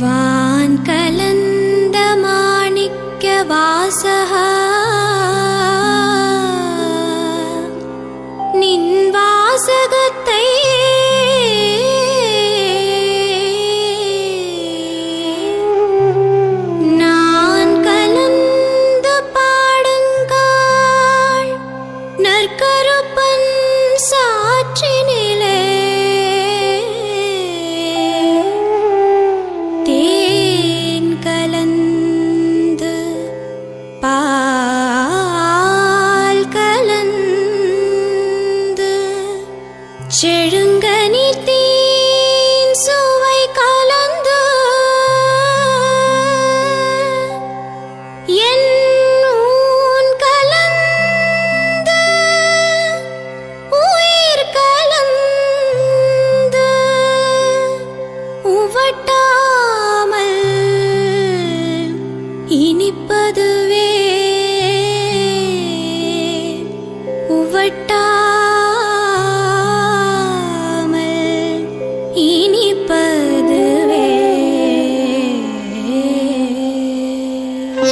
வான் கலந்த மாணிக்க வாசகா. நின் வாசகத்தை நான் கலந்து பாடுங்கள் நற்கருப்ப செழுங்கனி தீன் சுவை கலந்து என் கலந்து உயிர் கலந்து